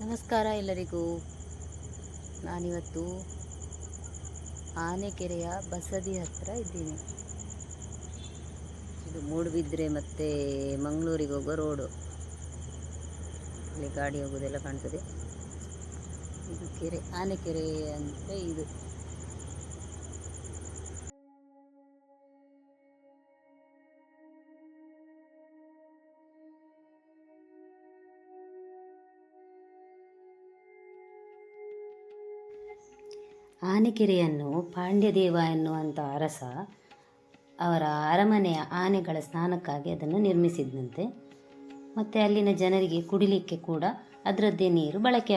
ನಮಸ್ಕಾರ ಎಲ್ಲರಿಗೂ. ನಾನಿವತ್ತು ಆನೆಕೆರೆಯ ಬಸದಿ ಹತ್ತಿರ ಇದ್ದೀನಿ. ಇದು ಮೂಡುಬಿದ್ರೆ ಮತ್ತು ಮಂಗಳೂರಿಗೆ ಹೋಗೋ ರೋಡು. ಅಲ್ಲಿ ಗಾಡಿ ಹೋಗೋದೆಲ್ಲ ಕಾಣ್ತದೆ. ಇದು ಕೆರೆ, ಆನೆಕೆರೆ ಅಂದರೆ ಇದು. ಆನೆಕೆರೆಯನ್ನು ಪಾಂಡ್ಯದೇವ ಎನ್ನುವಂಥ ಅರಸ ಅವರ ಅರಮನೆಯ ಆನೆಗಳ ಸ್ನಾನಕ್ಕಾಗಿ ಅದನ್ನು ನಿರ್ಮಿಸಿದ್ದಂತೆ ಮತ್ತು ಅಲ್ಲಿನ ಜನರಿಗೆ ಕುಡಿಲಿಕ್ಕೆ ಕೂಡ ಅದರದ್ದೇ ನೀರು ಬಳಕೆ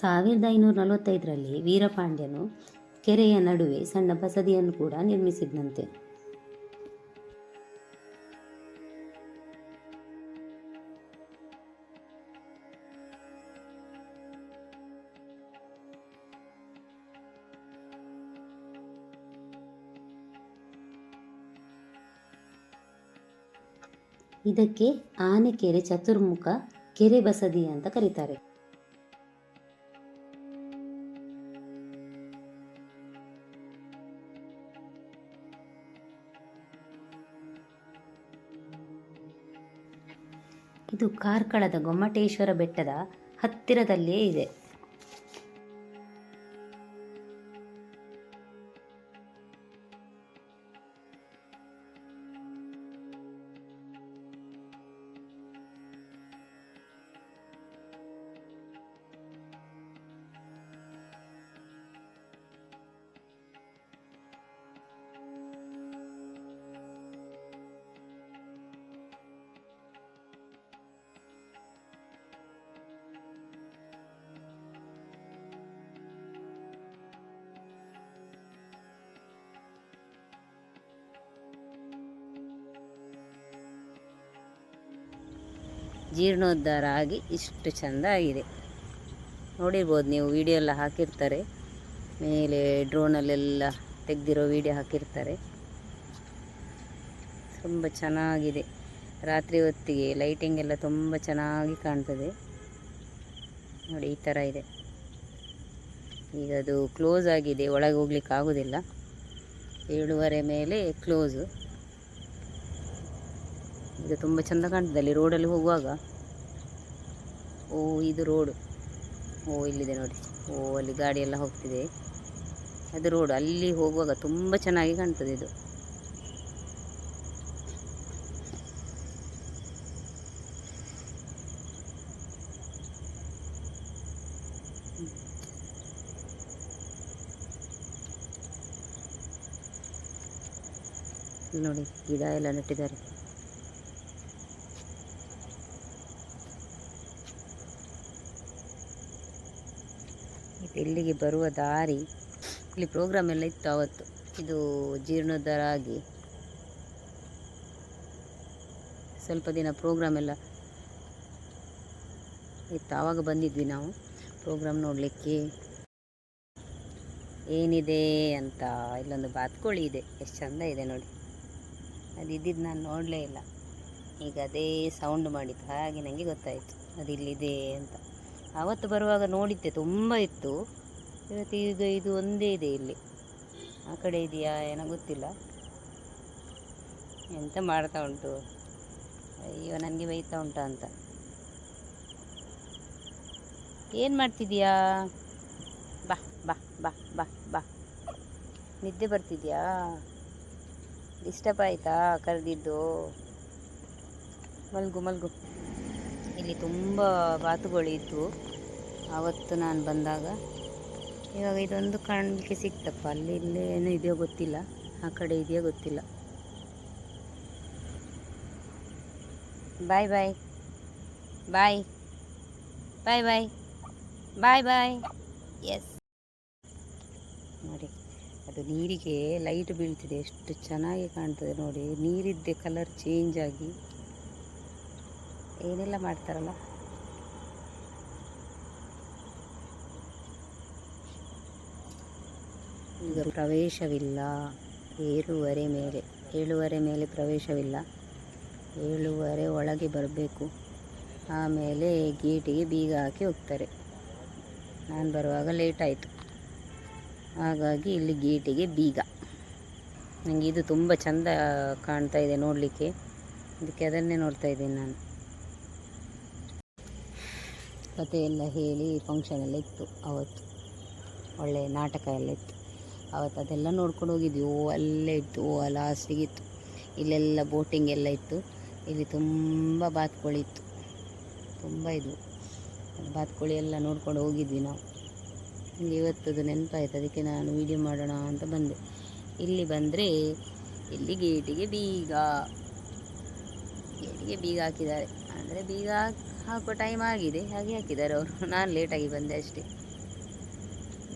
ಸಾವಿರದ ಐನೂರ ನಲವತ್ತೈದರಲ್ಲಿ ವೀರಪಾಂಡ್ಯನು ಕೆರೆಯ ನಡುವೆ ಸಣ್ಣ ಬಸದಿಯನ್ನು ಕೂಡ ನಿರ್ಮಿಸಿದ್ನಂತೆ. ಇದಕ್ಕೆ ಆನೆಕೆರೆ ಚತುರ್ಮುಖ ಕೆರೆ ಬಸದಿ ಅಂತ ಕರೀತಾರೆ. ಇದು ಕಾರ್ಕಳದ ಗೊಮ್ಮಟೇಶ್ವರ ಬೆಟ್ಟದ ಹತ್ತಿರದಲ್ಲೇ ಇದೆ. ಜೀರ್ಣೋದ್ಧಾರ ಆಗಿ ಇಷ್ಟು ಚೆಂದ ಆಗಿದೆ. ನೋಡಿರ್ಬೋದು ನೀವು ವಿಡಿಯೋ ಎಲ್ಲ ಹಾಕಿರ್ತಾರೆ. ಮೇಲೆ ಡ್ರೋನಲ್ಲೆಲ್ಲ ತೆಗೆದಿರೋ ವಿಡಿಯೋ ಹಾಕಿರ್ತಾರೆ. ತುಂಬ ಚೆನ್ನಾಗಿದೆ. ರಾತ್ರಿ ಹೊತ್ತಿಗೆ ಲೈಟಿಂಗ್ ಎಲ್ಲ ತುಂಬ ಚೆನ್ನಾಗಿ ಕಾಣ್ತದೆ. ನೋಡಿ, ಈ ಥರ ಇದೆ. ಈಗ ಅದು ಕ್ಲೋಸ್ ಆಗಿದೆ. ಒಳಗೆ ಹೋಗ್ಲಿಕ್ಕೆ ಆಗೋದಿಲ್ಲ. ಏಳುವರೆ ಮೇಲೆ ಕ್ಲೋಸು ಇದು ತುಂಬ ಚಂದ ಕಾಣ್ತದೆ, ಅಲ್ಲಿ ರೋಡಲ್ಲಿ ಹೋಗುವಾಗ. ಓ, ಇದು ರೋಡು ಓ, ಇಲ್ಲಿದೆ ನೋಡಿ. ಓ, ಅಲ್ಲಿ ಗಾಡಿ ಎಲ್ಲ ಹೋಗ್ತಿದೆ. ಅದು ರೋಡ್ ಅಲ್ಲಿ ಹೋಗುವಾಗ ತುಂಬ ಚೆನ್ನಾಗಿ ಕಾಣ್ತದೆ ಇದು. ನೋಡಿ, ಗಿಡ ಎಲ್ಲ ನೆಟ್ಟಿದ್ದಾರೆ. ಇಲ್ಲಿಗೆ ಬರುವ ದಾರಿ? ಇಲ್ಲಿ ಪ್ರೋಗ್ರಾಮ್ ಎಲ್ಲ ಇತ್ತು ಆವತ್ತು ಇದು ಜೀರ್ಣೋದ್ಧಾರ ಆಗಿ ಸ್ವಲ್ಪ ದಿನ ಪ್ರೋಗ್ರಾಮ್ ಎಲ್ಲ ಇತ್ತು. ಆವಾಗ ಬಂದಿದ್ವಿ ನಾವು. ಪ್ರೋಗ್ರಾಮ್ ನೋಡಲಿಕ್ಕೆ. ಏನಿದೆ ಅಂತ ಇಲ್ಲೊಂದು ಬಾತ್ಕೋಳಿ ಇದೆ. ಎಷ್ಟು ಚಂದ ಇದೆ ನೋಡಿ. ಅದು ಇದ್ದಿದ್ದು ನಾನು ನೋಡಲೇ ಇಲ್ಲ. ಈಗ ಅದೇ ಸೌಂಡ್ ಮಾಡಿತ್ತು ಹಾಗೆ ನನಗೆ ಗೊತ್ತಾಯಿತು. ಅದು ಇಲ್ಲಿದೆ ಅಂತ. ಆವತ್ತು ಬರುವಾಗ ನೋಡಿದ್ದೆ, ತುಂಬ ಇತ್ತು. ಇವತ್ತು ಈಗ ಇದು ಒಂದೇ ಇದೆ ಇಲ್ಲಿ. ಆ ಕಡೆ ಇದೆಯಾ ಏನೋ ಗೊತ್ತಿಲ್ಲ. ಎಂತ ಮಾಡ್ತಾ ಉಂಟು? ಅಯ್ಯೋ, ನನಗೆ ಬೈತಾ ಉಂಟಾ ಅಂತ. ಏನು ಮಾಡ್ತಿದ್ಯಾ? ಬಾ ಬಾ ಬಾ ಬಾ ಬಾ. ನಿದ್ದೆ ಬರ್ತಿದ್ಯಾ? ಡಿಸ್ಟರ್ಬ್ ಆಯಿತಾ ಕರೆದಿದ್ದು? ಮಲ್ಗು ಮಲ್ಗು. ಇಲ್ಲಿ ತುಂಬ ಬಾತುಗಳು ಇದ್ವು. ಆವತ್ತು ನಾನು ಬಂದಾಗ, ಇವಾಗ ಇದೊಂದು ಕಾಣಲಿಕ್ಕೆ ಸಿಕ್ತಪ್ಪ. ಅಲ್ಲಿ ಇಲ್ಲಿ ಏನೋ ಇದೆಯೋ ಗೊತ್ತಿಲ್ಲ. ಆ ಕಡೆ ಇದೆಯೋ ಗೊತ್ತಿಲ್ಲ. ಬಾಯ್ ಬಾಯ್ ಬಾಯ್ ಬಾಯ್ ಬಾಯ್ ಬಾಯ್ ಬಾಯ್ ಎಸ್ ನೋಡಿ, ಅದು ನೀರಿಗೆ ಲೈಟ್ ಬೀಳ್ತಿದೆ. ಎಷ್ಟು ಚೆನ್ನಾಗಿ ಕಾಣ್ತದೆ ನೋಡಿ. ನೀರಿದ್ದೆ ಕಲರ್ ಚೇಂಜ್ ಆಗಿ. ಏನೆಲ್ಲ ಮಾಡ್ತಾರಲ್ಲ? ಈಗ ಪ್ರವೇಶವಿಲ್ಲ. ಏಳುವರೆ ಮೇಲೆ ಏಳುವರೆ ಮೇಲೆ ಪ್ರವೇಶವಿಲ್ಲ. ಏಳುವರೆ ಒಳಗೆ ಬರಬೇಕು. ಆಮೇಲೆ ಗೇಟಿಗೆ ಬೀಗ ಹಾಕಿ ಹೋಗ್ತಾರೆ. ನಾನು ಬರುವಾಗ ಲೇಟ್ ಆಯಿತು. ಹಾಗಾಗಿ ಇಲ್ಲಿ ಗೇಟಿಗೆ ಬೀಗ. ನನಗೆ ಇದು ತುಂಬ ಚಂದ ಕಾಣ್ತಾ ಇದೆ ನೋಡಲಿಕ್ಕೆ. ಅದಕ್ಕೆ ಅದನ್ನೇ ನೋಡ್ತಾ ಇದ್ದೀನಿ ನಾನು. ಕತೆ ಎಲ್ಲ ಹೇಳಿ ಫಂಕ್ಷನ್ ಎಲ್ಲ ಇತ್ತು ಅವತ್ತು. ಒಳ್ಳೆಯ ನಾಟಕ ಎಲ್ಲ ಇತ್ತು. ಅವತ್ತು ಅದೆಲ್ಲ ನೋಡ್ಕೊಂಡು ಹೋಗಿದ್ವಿ. ಓ, ಅಲ್ಲೇ ಇತ್ತು. ಓ ಲಾಸ್ಟಿಗೆ ಇತ್ತು. ಇಲ್ಲೆಲ್ಲ ಬೋಟಿಂಗ್ ಎಲ್ಲ ಇತ್ತು. ಇಲ್ಲಿ ತುಂಬ ಬಾತುಕೋಳಿ ಇತ್ತು. ತುಂಬ ಅದು ಬಾತುಕೋಳಿ ಎಲ್ಲ ನೋಡ್ಕೊಂಡು ಹೋಗಿದ್ವಿ ನಾವು. ಇಲ್ಲಿ ಇವತ್ತದು ನೆನಪಾಯ್ತು. ಅದಕ್ಕೆ ನಾನು ವೀಡಿಯೋ ಮಾಡೋಣ ಅಂತ ಬಂದೆ. ಇಲ್ಲಿ ಬಂದರೆ, ಇಲ್ಲಿ ಗೇಟಿಗೆ ಬೀಗ. ಗೇಟಿಗೆ ಬೀಗ ಹಾಕಿದ್ದಾರೆ. ಅಂದರೆ ಬೀಗ ಹಾಕೋ ಟೈಮ್ ಆಗಿದೆ. ಹಾಗೆ ಹಾಕಿದ್ದಾರೆ ಅವರು. ನಾನು ಲೇಟಾಗಿ ಬಂದೆ ಅಷ್ಟೇ.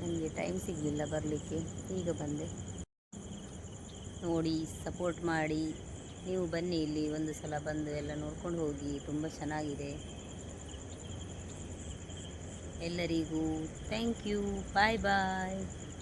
ನನಗೆ ಟೈಮ್ ಸಿಗಲಿಲ್ಲ ಬರಲಿಕ್ಕೆ. ಈಗ ಬಂದೆ. ನೋಡಿ ಸಪೋರ್ಟ್ ಮಾಡಿ. ನೀವು ಬನ್ನಿ ಇಲ್ಲಿ ಒಂದು ಸಲ ಬಂದು ಎಲ್ಲ ನೋಡ್ಕೊಂಡು ಹೋಗಿ. ತುಂಬ ಚೆನ್ನಾಗಿದೆ. ಎಲ್ಲರಿಗೂ ಥ್ಯಾಂಕ್ ಯು ಬಾಯ್ ಬಾಯ್